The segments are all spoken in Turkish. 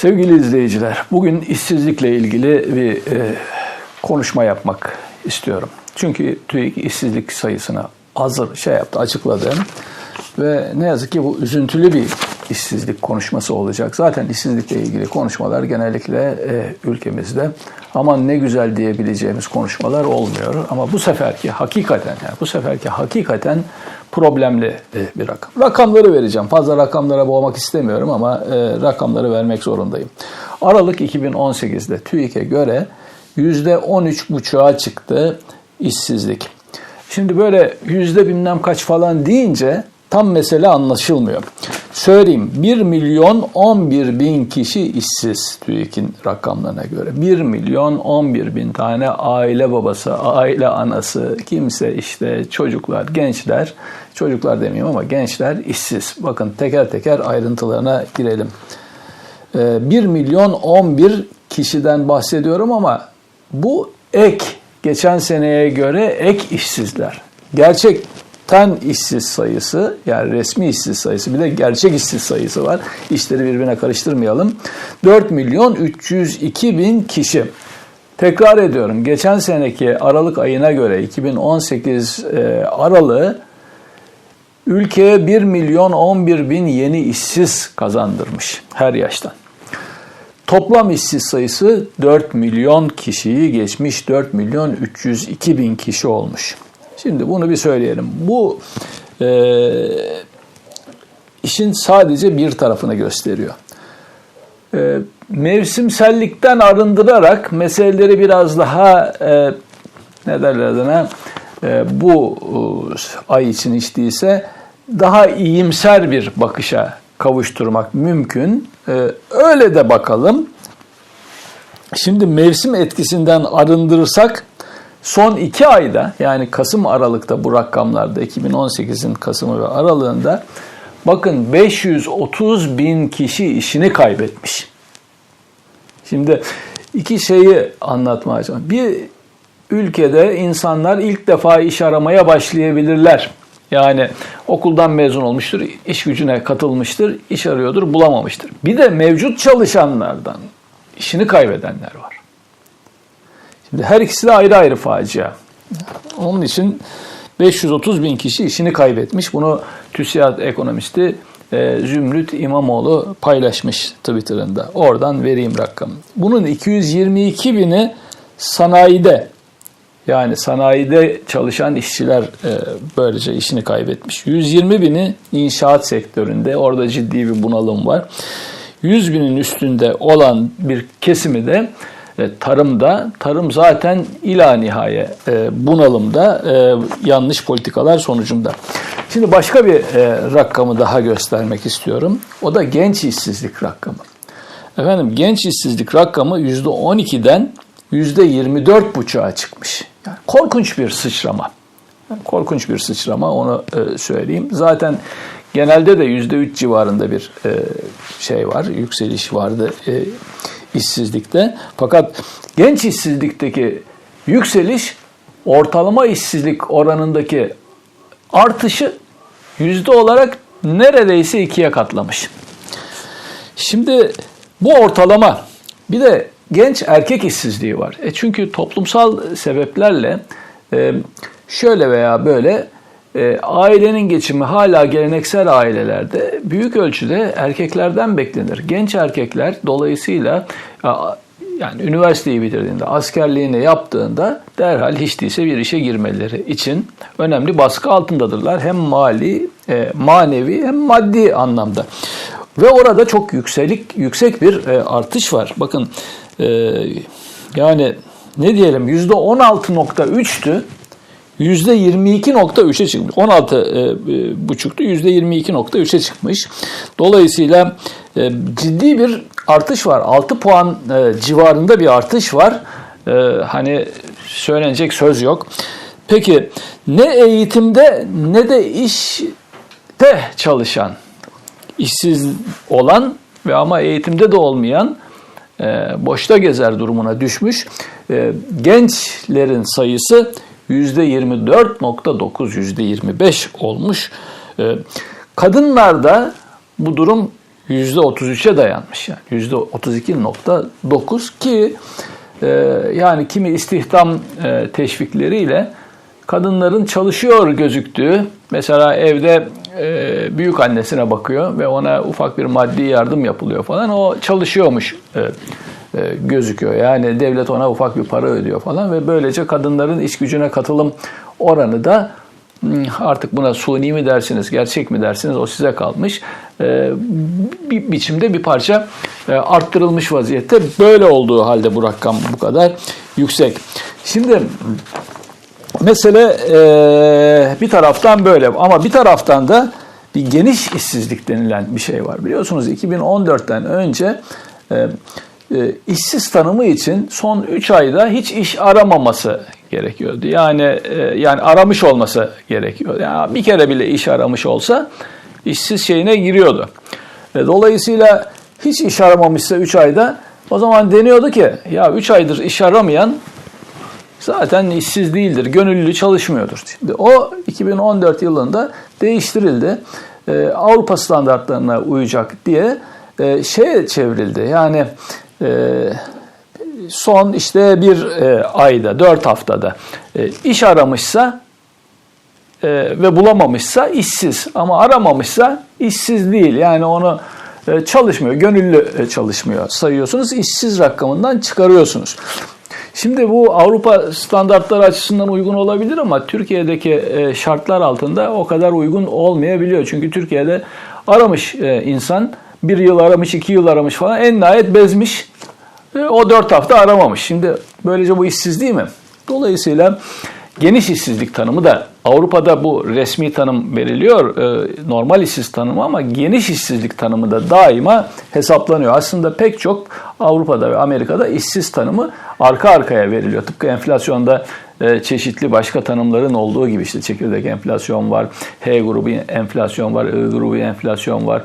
Sevgili izleyiciler, bugün işsizlikle ilgili bir e, konuşma yapmak istiyorum. Çünkü TÜİK işsizlik sayısını hazır şey yaptı, açıkladı. Ve ne yazık ki bu üzüntülü bir işsizlik konuşması olacak. Zaten işsizlikle ilgili konuşmalar genellikle e, ülkemizde aman ne güzel diyebileceğimiz konuşmalar olmuyor. Ama bu seferki hakikaten, yani bu seferki hakikaten problemli e, bir rakam. Rakamları vereceğim. Fazla rakamlara boğmak istemiyorum ama e, rakamları vermek zorundayım. Aralık 2018'de TÜİK'e göre %13,5'a çıktı işsizlik. Şimdi böyle yüzde bilmem kaç falan deyince tam mesele anlaşılmıyor. Söyleyeyim 1 milyon 11 bin kişi işsiz TÜİK'in rakamlarına göre. 1 milyon 11 bin tane aile babası, aile anası, kimse işte çocuklar, gençler, çocuklar demeyeyim ama gençler işsiz. Bakın teker teker ayrıntılarına girelim. 1 milyon 11 kişiden bahsediyorum ama bu ek geçen seneye göre ek işsizler. Gerçekten işsiz sayısı yani resmi işsiz sayısı bir de gerçek işsiz sayısı var. İşleri birbirine karıştırmayalım. 4 milyon 302 bin kişi. Tekrar ediyorum geçen seneki Aralık ayına göre 2018 e, Aralığı ülkeye 1 milyon 11 bin yeni işsiz kazandırmış her yaştan. Toplam işsiz sayısı 4 milyon kişiyi geçmiş 4 milyon 302 bin kişi olmuş. Şimdi bunu bir söyleyelim. Bu e, işin sadece bir tarafını gösteriyor. E, mevsimsellikten arındırarak meseleleri biraz daha e, ne derler adına e, bu e, ay için hiç değilse daha iyimser bir bakışa kavuşturmak mümkün. Ee, öyle de bakalım. Şimdi mevsim etkisinden arındırırsak son iki ayda yani Kasım Aralık'ta bu rakamlarda 2018'in Kasım'ı ve Aralığında bakın 530 bin kişi işini kaybetmiş. Şimdi iki şeyi anlatmaya çalışıyorum. Bir ülkede insanlar ilk defa iş aramaya başlayabilirler. Yani okuldan mezun olmuştur, iş gücüne katılmıştır, iş arıyordur, bulamamıştır. Bir de mevcut çalışanlardan işini kaybedenler var. Şimdi her ikisi de ayrı ayrı facia. Onun için 530 bin kişi işini kaybetmiş. Bunu TÜSİAD ekonomisti e, Zümrüt İmamoğlu paylaşmış Twitter'ında. Oradan vereyim rakamı. Bunun 222 bini sanayide yani sanayide çalışan işçiler e, böylece işini kaybetmiş. 120 bini inşaat sektöründe orada ciddi bir bunalım var. 100 binin üstünde olan bir kesimi de tarımda, tarım zaten ila nihaye e, bunalımda e, yanlış politikalar sonucunda. Şimdi başka bir e, rakamı daha göstermek istiyorum. O da genç işsizlik rakamı. Efendim genç işsizlik rakamı %12'den %24,5'a çıkmış. Yani korkunç bir sıçrama. korkunç bir sıçrama onu söyleyeyim. Zaten genelde de %3 civarında bir şey var, yükseliş vardı işsizlikte. Fakat genç işsizlikteki yükseliş ortalama işsizlik oranındaki artışı yüzde olarak neredeyse ikiye katlamış. Şimdi bu ortalama bir de genç erkek işsizliği var. E çünkü toplumsal sebeplerle e, şöyle veya böyle e, ailenin geçimi hala geleneksel ailelerde büyük ölçüde erkeklerden beklenir. Genç erkekler dolayısıyla yani üniversiteyi bitirdiğinde, askerliğini yaptığında derhal hiç değilse bir işe girmeleri için önemli baskı altındadırlar. Hem mali, e, manevi hem maddi anlamda. Ve orada çok yükselik yüksek bir e, artış var. Bakın e, yani ne diyelim yüzde 16.3'tü. Yüzde 22.3'e çıkmış. 16 e, e, buçuktu. Yüzde 22.3'e çıkmış. Dolayısıyla e, ciddi bir artış var. 6 puan civarında bir artış var. Hani söylenecek söz yok. Peki ne eğitimde ne de işte çalışan işsiz olan ve ama eğitimde de olmayan boşta gezer durumuna düşmüş. Gençlerin sayısı %24.9, %25 olmuş. E, kadınlarda bu durum %33'e dayanmış yani %32.9 ki e, yani kimi istihdam e, teşvikleriyle kadınların çalışıyor gözüktüğü mesela evde e, büyük annesine bakıyor ve ona ufak bir maddi yardım yapılıyor falan o çalışıyormuş e, gözüküyor. Yani devlet ona ufak bir para ödüyor falan ve böylece kadınların iş gücüne katılım oranı da hmm, artık buna suni mi dersiniz, gerçek mi dersiniz o size kalmış. E, bir biçimde bir parça e, arttırılmış vaziyette. Böyle olduğu halde bu rakam bu kadar yüksek. Şimdi mesele bir taraftan böyle ama bir taraftan da bir geniş işsizlik denilen bir şey var. Biliyorsunuz 2014'ten önce e, işsiz tanımı için son 3 ayda hiç iş aramaması gerekiyordu. Yani e, yani aramış olması gerekiyor. Yani bir kere bile iş aramış olsa işsiz şeyine giriyordu. E, dolayısıyla hiç iş aramamışsa 3 ayda o zaman deniyordu ki ya 3 aydır iş aramayan zaten işsiz değildir, gönüllü çalışmıyordur. Şimdi o 2014 yılında değiştirildi. Avrupa standartlarına uyacak diye şeye çevrildi. Yani son işte bir e, ayda, dört haftada e, iş aramışsa e, ve bulamamışsa işsiz ama aramamışsa işsiz değil. Yani onu çalışmıyor, gönüllü çalışmıyor sayıyorsunuz. işsiz rakamından çıkarıyorsunuz. Şimdi bu Avrupa standartları açısından uygun olabilir ama Türkiye'deki şartlar altında o kadar uygun olmayabiliyor. Çünkü Türkiye'de aramış insan bir yıl aramış, iki yıl aramış falan en nihayet bezmiş. E, o dört hafta aramamış. Şimdi böylece bu işsiz değil mi? Dolayısıyla geniş işsizlik tanımı da Avrupa'da bu resmi tanım veriliyor. E, normal işsiz tanımı ama geniş işsizlik tanımı da daima hesaplanıyor. Aslında pek çok Avrupa'da ve Amerika'da işsiz tanımı arka arkaya veriliyor. Tıpkı enflasyonda e, çeşitli başka tanımların olduğu gibi işte çekirdek enflasyon var, H grubu enflasyon var, I grubu enflasyon var,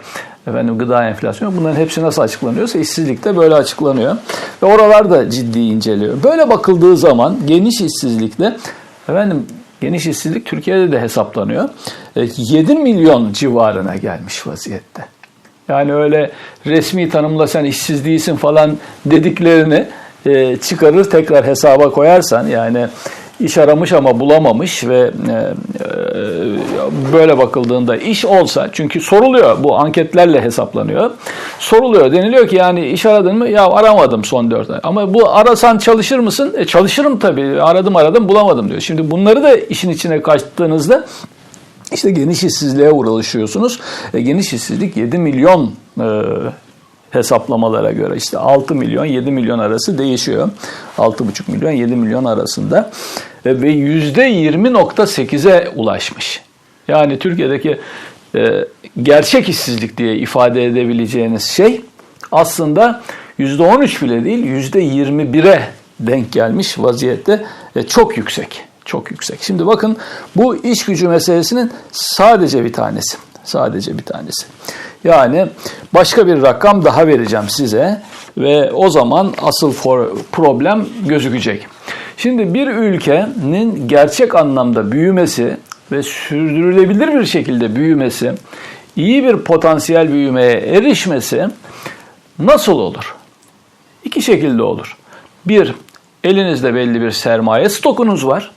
efendim gıda enflasyonu bunların hepsi nasıl açıklanıyorsa işsizlik de böyle açıklanıyor. Ve oralar da ciddi inceliyor. Böyle bakıldığı zaman geniş işsizlikte efendim geniş işsizlik Türkiye'de de hesaplanıyor. 7 e, milyon civarına gelmiş vaziyette. Yani öyle resmi tanımla sen işsiz değilsin falan dediklerini e, çıkarır tekrar hesaba koyarsan yani iş aramış ama bulamamış ve e, e, böyle bakıldığında iş olsa çünkü soruluyor bu anketlerle hesaplanıyor. Soruluyor deniliyor ki yani iş aradın mı? Ya aramadım son 4 ay. Ama bu arasan çalışır mısın? E çalışırım tabii. Aradım aradım bulamadım diyor. Şimdi bunları da işin içine kaçtığınızda işte geniş işsizliğe uğraşıyorsunuz. E, geniş işsizlik 7 milyon e, hesaplamalara göre işte 6 milyon 7 milyon arası değişiyor. 6,5 milyon 7 milyon arasında e, ve %20.8'e ulaşmış. Yani Türkiye'deki e, gerçek işsizlik diye ifade edebileceğiniz şey aslında %13 bile değil %21'e denk gelmiş vaziyette e, çok yüksek. Çok yüksek. Şimdi bakın bu iş gücü meselesinin sadece bir tanesi. Sadece bir tanesi. Yani başka bir rakam daha vereceğim size ve o zaman asıl problem gözükecek. Şimdi bir ülkenin gerçek anlamda büyümesi ve sürdürülebilir bir şekilde büyümesi, iyi bir potansiyel büyümeye erişmesi nasıl olur? İki şekilde olur. Bir, elinizde belli bir sermaye stokunuz var.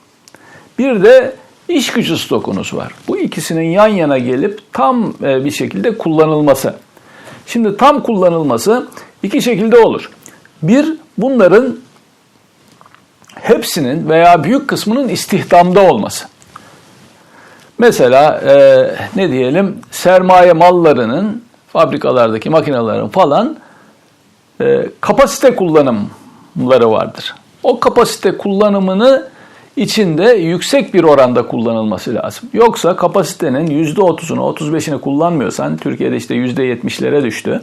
Bir de iş gücü stokunuz var. Bu ikisinin yan yana gelip tam e, bir şekilde kullanılması. Şimdi tam kullanılması iki şekilde olur. Bir, bunların hepsinin veya büyük kısmının istihdamda olması. Mesela e, ne diyelim sermaye mallarının fabrikalardaki makinelerin falan e, kapasite kullanımları vardır. O kapasite kullanımını içinde yüksek bir oranda kullanılması lazım. Yoksa kapasitenin %30'unu, 35'ini kullanmıyorsan, Türkiye'de işte %70'lere düştü.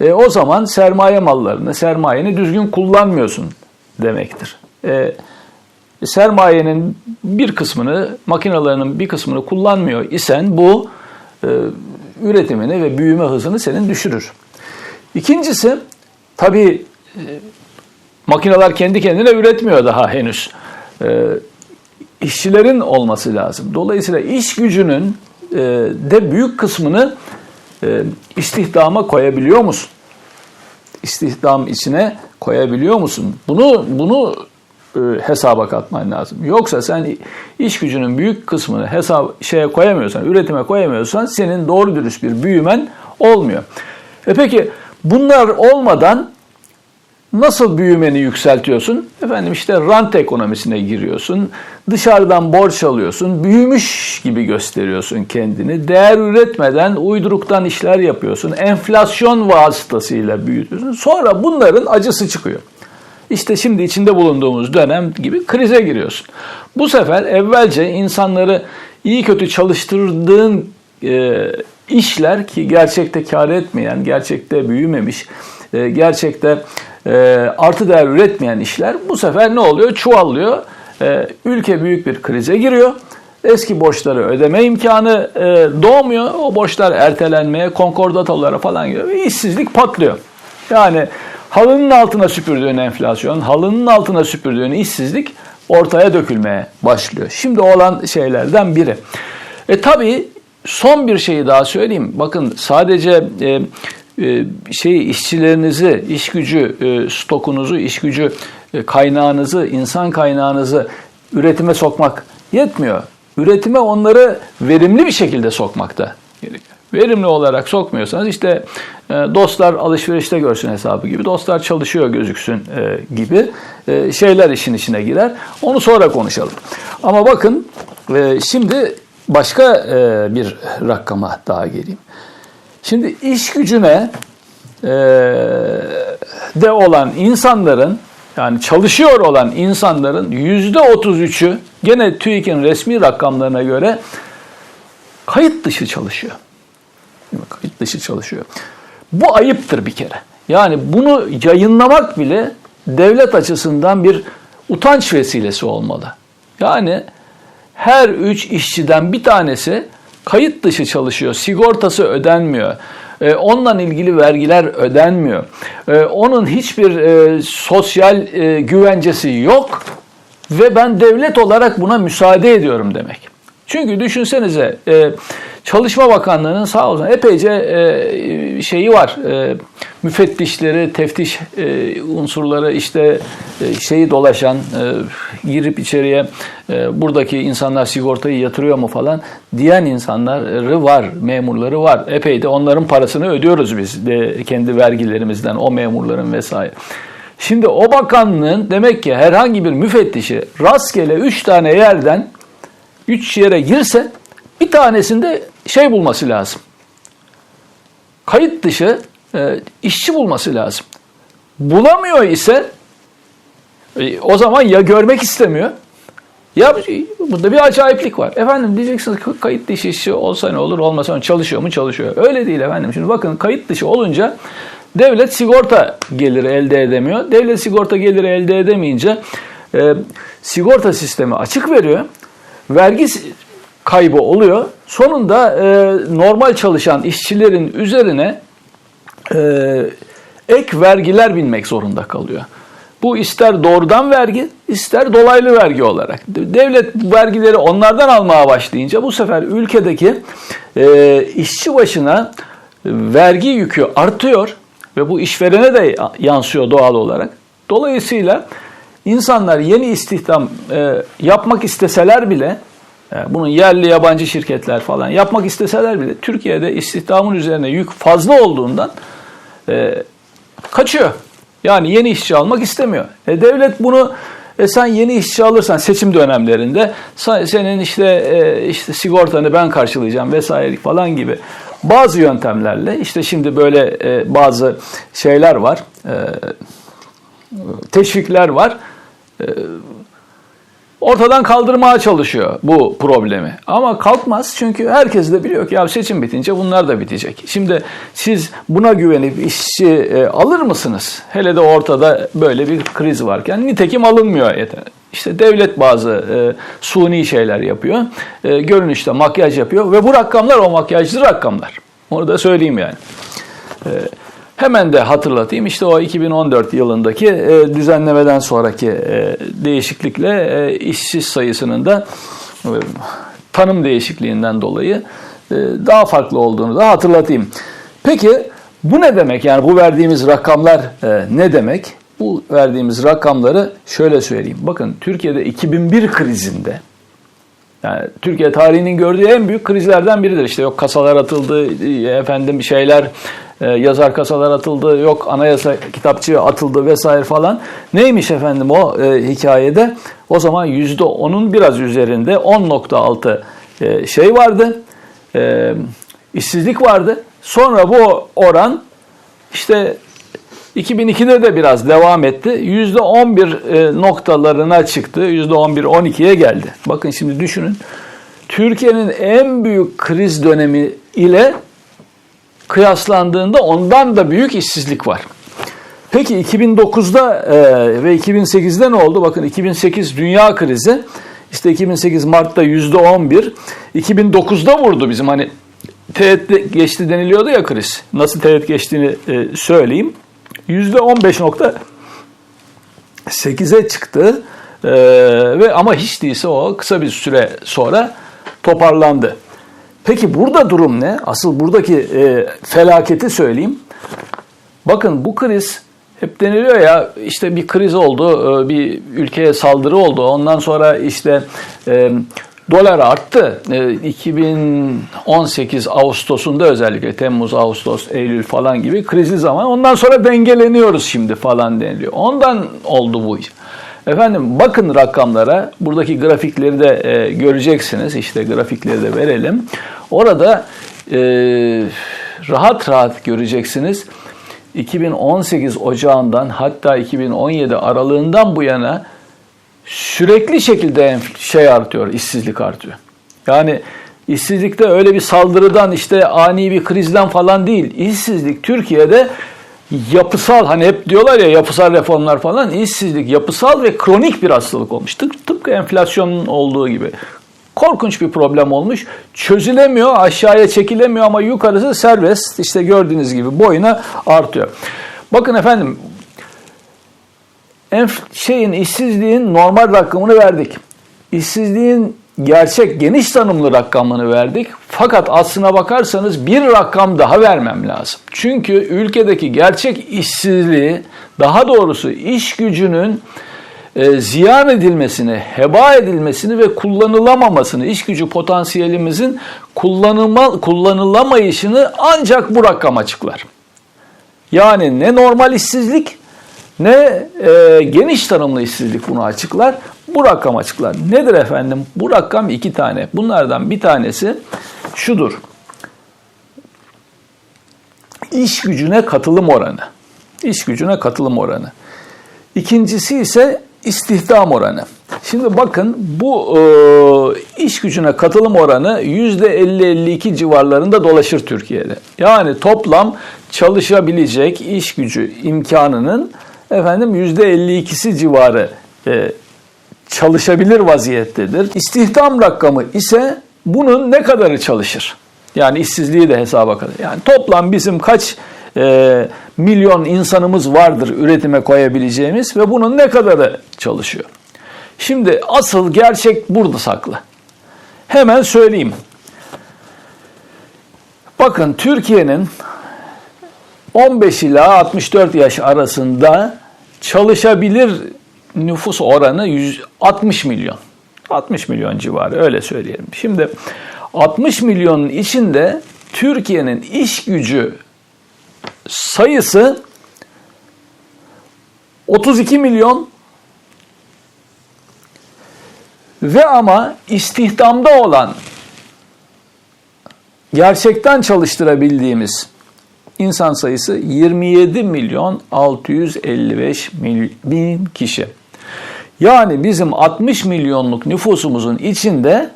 E, o zaman sermaye mallarını, sermayeni düzgün kullanmıyorsun demektir. E, sermayenin bir kısmını, makinalarının bir kısmını kullanmıyor isen bu e, üretimini ve büyüme hızını senin düşürür. İkincisi, tabii e, makineler kendi kendine üretmiyor daha henüz e, işçilerin olması lazım. Dolayısıyla iş gücünün e, de büyük kısmını e, istihdama koyabiliyor musun? İstihdam içine koyabiliyor musun? Bunu bunu e, hesaba katman lazım. Yoksa sen iş gücünün büyük kısmını hesap şeye koyamıyorsan, üretime koyamıyorsan senin doğru dürüst bir büyümen olmuyor. E peki bunlar olmadan Nasıl büyümeni yükseltiyorsun? Efendim işte rant ekonomisine giriyorsun. Dışarıdan borç alıyorsun. Büyümüş gibi gösteriyorsun kendini. Değer üretmeden uyduruktan işler yapıyorsun. Enflasyon vasıtasıyla büyütüyorsun. Sonra bunların acısı çıkıyor. İşte şimdi içinde bulunduğumuz dönem gibi krize giriyorsun. Bu sefer evvelce insanları iyi kötü çalıştırdığın e, işler ki gerçekte kar etmeyen, gerçekte büyümemiş, e, gerçekte e, artı değer üretmeyen işler bu sefer ne oluyor? Çuvallıyor. E, ülke büyük bir krize giriyor. Eski borçları ödeme imkanı e, doğmuyor. O borçlar ertelenmeye, konkordatalara falan giriyor. Ve patlıyor. Yani halının altına süpürdüğün enflasyon, halının altına süpürdüğün işsizlik ortaya dökülmeye başlıyor. Şimdi olan şeylerden biri. E tabii son bir şeyi daha söyleyeyim. Bakın sadece e, şey işçilerinizi, iş gücü e, stokunuzu, iş gücü e, kaynağınızı, insan kaynağınızı üretime sokmak yetmiyor. Üretime onları verimli bir şekilde sokmakta gerekiyor. Verimli olarak sokmuyorsanız işte dostlar alışverişte görsün hesabı gibi, dostlar çalışıyor gözüksün gibi şeyler işin içine girer. Onu sonra konuşalım. Ama bakın şimdi başka bir rakama daha geleyim. Şimdi iş gücüne e, de olan insanların yani çalışıyor olan insanların yüzde 33'ü gene TÜİK'in resmi rakamlarına göre kayıt dışı çalışıyor. Kayıt dışı çalışıyor. Bu ayıptır bir kere. Yani bunu yayınlamak bile devlet açısından bir utanç vesilesi olmalı. Yani her üç işçiden bir tanesi kayıt dışı çalışıyor, sigortası ödenmiyor. E, onunla ilgili vergiler ödenmiyor. E, onun hiçbir e, sosyal e, güvencesi yok ve ben devlet olarak buna müsaade ediyorum demek. Çünkü düşünsenize Çalışma Bakanlığı'nın sağ olsun epeyce şeyi var. Müfettişleri, teftiş e, unsurları işte e, şeyi dolaşan, e, girip içeriye e, buradaki insanlar sigortayı yatırıyor mu falan diyen insanları var, memurları var. Epey de onların parasını ödüyoruz biz de kendi vergilerimizden o memurların vesaire. Şimdi o bakanlığın demek ki herhangi bir müfettişi rastgele 3 tane yerden 3 yere girse bir tanesinde şey bulması lazım. Kayıt dışı e, işçi bulması lazım. Bulamıyor ise e, o zaman ya görmek istemiyor ya burada bir acayiplik var. Efendim diyeceksiniz kayıt dışı işçi olsa ne olur olmasa ne çalışıyor mu çalışıyor. Öyle değil efendim. Şimdi bakın kayıt dışı olunca devlet sigorta geliri elde edemiyor. Devlet sigorta geliri elde edemeyince e, sigorta sistemi açık veriyor. Vergi kaybı oluyor. Sonunda e, normal çalışan işçilerin üzerine ek vergiler binmek zorunda kalıyor. Bu ister doğrudan vergi, ister dolaylı vergi olarak. Devlet vergileri onlardan almaya başlayınca bu sefer ülkedeki e, işçi başına vergi yükü artıyor ve bu işverene de yansıyor doğal olarak. Dolayısıyla insanlar yeni istihdam e, yapmak isteseler bile bunun yerli yabancı şirketler falan yapmak isteseler bile Türkiye'de istihdamın üzerine yük fazla olduğundan e, kaçıyor. Yani yeni işçi almak istemiyor. E, devlet bunu e sen yeni işçi alırsan seçim dönemlerinde senin işte e, işte sigortanı ben karşılayacağım vesaire falan gibi bazı yöntemlerle işte şimdi böyle e, bazı şeyler var. E, teşvikler var. E, ortadan kaldırmaya çalışıyor bu problemi. Ama kalkmaz çünkü herkes de biliyor ki ya seçim bitince bunlar da bitecek. Şimdi siz buna güvenip işçi e, alır mısınız? Hele de ortada böyle bir kriz varken nitekim alınmıyor yeter. İşte devlet bazı e, suni şeyler yapıyor. E, görünüşte makyaj yapıyor ve bu rakamlar o makyajlı rakamlar. Onu da söyleyeyim yani. E, Hemen de hatırlatayım işte o 2014 yılındaki e, düzenlemeden sonraki e, değişiklikle e, işsiz sayısının da tanım değişikliğinden dolayı e, daha farklı olduğunu da hatırlatayım. Peki bu ne demek? Yani bu verdiğimiz rakamlar e, ne demek? Bu verdiğimiz rakamları şöyle söyleyeyim. Bakın Türkiye'de 2001 krizinde yani Türkiye tarihinin gördüğü en büyük krizlerden biridir. İşte yok kasalar atıldı, efendim şeyler e, yazar kasalar atıldı, yok anayasa kitapçığı atıldı vesaire falan. Neymiş efendim o e, hikayede? O zaman %10'un biraz üzerinde 10.6 e, şey vardı, e, işsizlik vardı. Sonra bu oran işte 2002'de de biraz devam etti. %11 e, noktalarına çıktı. %11-12'ye geldi. Bakın şimdi düşünün. Türkiye'nin en büyük kriz dönemi ile kıyaslandığında ondan da büyük işsizlik var. Peki 2009'da e, ve 2008'de ne oldu? Bakın 2008 dünya krizi. İşte 2008 Mart'ta %11. 2009'da vurdu bizim hani teğet geçti deniliyordu ya kriz. Nasıl teğet geçtiğini e, söyleyeyim. %15.8'e çıktı. Ee, ve ama hiç değilse o kısa bir süre sonra toparlandı. Peki burada durum ne? Asıl buradaki e, felaketi söyleyeyim. Bakın bu kriz hep deniliyor ya işte bir kriz oldu, e, bir ülkeye saldırı oldu. Ondan sonra işte e, dolar arttı. E, 2018 Ağustos'unda özellikle Temmuz, Ağustos, Eylül falan gibi krizli zaman. Ondan sonra dengeleniyoruz şimdi falan deniliyor. Ondan oldu bu iş. Efendim bakın rakamlara, buradaki grafikleri de e, göreceksiniz. İşte grafikleri de verelim. Orada e, rahat rahat göreceksiniz. 2018 Ocağı'ndan hatta 2017 aralığından bu yana sürekli şekilde şey artıyor, işsizlik artıyor. Yani işsizlikte öyle bir saldırıdan işte ani bir krizden falan değil. İşsizlik Türkiye'de yapısal hani hep diyorlar ya yapısal reformlar falan işsizlik yapısal ve kronik bir hastalık olmuş. Tıp, tıpkı enflasyonun olduğu gibi. Korkunç bir problem olmuş. Çözülemiyor, aşağıya çekilemiyor ama yukarısı serbest. İşte gördüğünüz gibi boyuna artıyor. Bakın efendim enf şeyin işsizliğin normal rakamını verdik. İşsizliğin gerçek geniş tanımlı rakamını verdik. Fakat aslına bakarsanız bir rakam daha vermem lazım. Çünkü ülkedeki gerçek işsizliği, daha doğrusu iş gücünün e, ziyan edilmesini, heba edilmesini ve kullanılamamasını, iş gücü potansiyelimizin kullanılma, kullanılamayışını ancak bu rakam açıklar. Yani ne normal işsizlik ne e, geniş tanımlı işsizlik bunu açıklar. Bu rakam açıklar. Nedir efendim? Bu rakam iki tane. Bunlardan bir tanesi şudur. İş gücüne katılım oranı. İş gücüne katılım oranı. İkincisi ise istihdam oranı. Şimdi bakın bu e, iş gücüne katılım oranı %50-52 civarlarında dolaşır Türkiye'de. Yani toplam çalışabilecek iş gücü imkanının efendim %52'si civarı e, çalışabilir vaziyettedir. İstihdam rakamı ise bunun ne kadarı çalışır? Yani işsizliği de hesaba kadar. Yani toplam bizim kaç e, milyon insanımız vardır üretime koyabileceğimiz ve bunun ne kadarı çalışıyor? Şimdi asıl gerçek burada saklı. Hemen söyleyeyim. Bakın Türkiye'nin 15 ila 64 yaş arasında çalışabilir nüfus oranı 160 milyon. 60 milyon civarı öyle söyleyelim. Şimdi 60 milyonun içinde Türkiye'nin iş gücü sayısı 32 milyon ve ama istihdamda olan gerçekten çalıştırabildiğimiz insan sayısı 27 milyon 655 bin kişi. Yani bizim 60 milyonluk nüfusumuzun içinde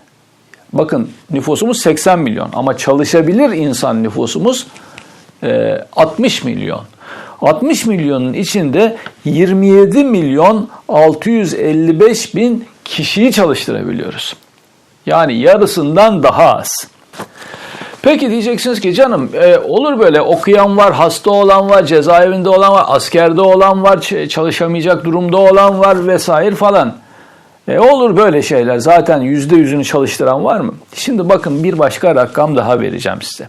bakın nüfusumuz 80 milyon ama çalışabilir insan nüfusumuz 60 milyon. 60 milyonun içinde 27 milyon 655 bin kişiyi çalıştırabiliyoruz. Yani yarısından daha az. Peki diyeceksiniz ki canım e, olur böyle okuyan var, hasta olan var, cezaevinde olan var, askerde olan var, çalışamayacak durumda olan var vesaire falan. E olur böyle şeyler. Zaten yüzde yüzünü çalıştıran var mı? Şimdi bakın bir başka rakam daha vereceğim size.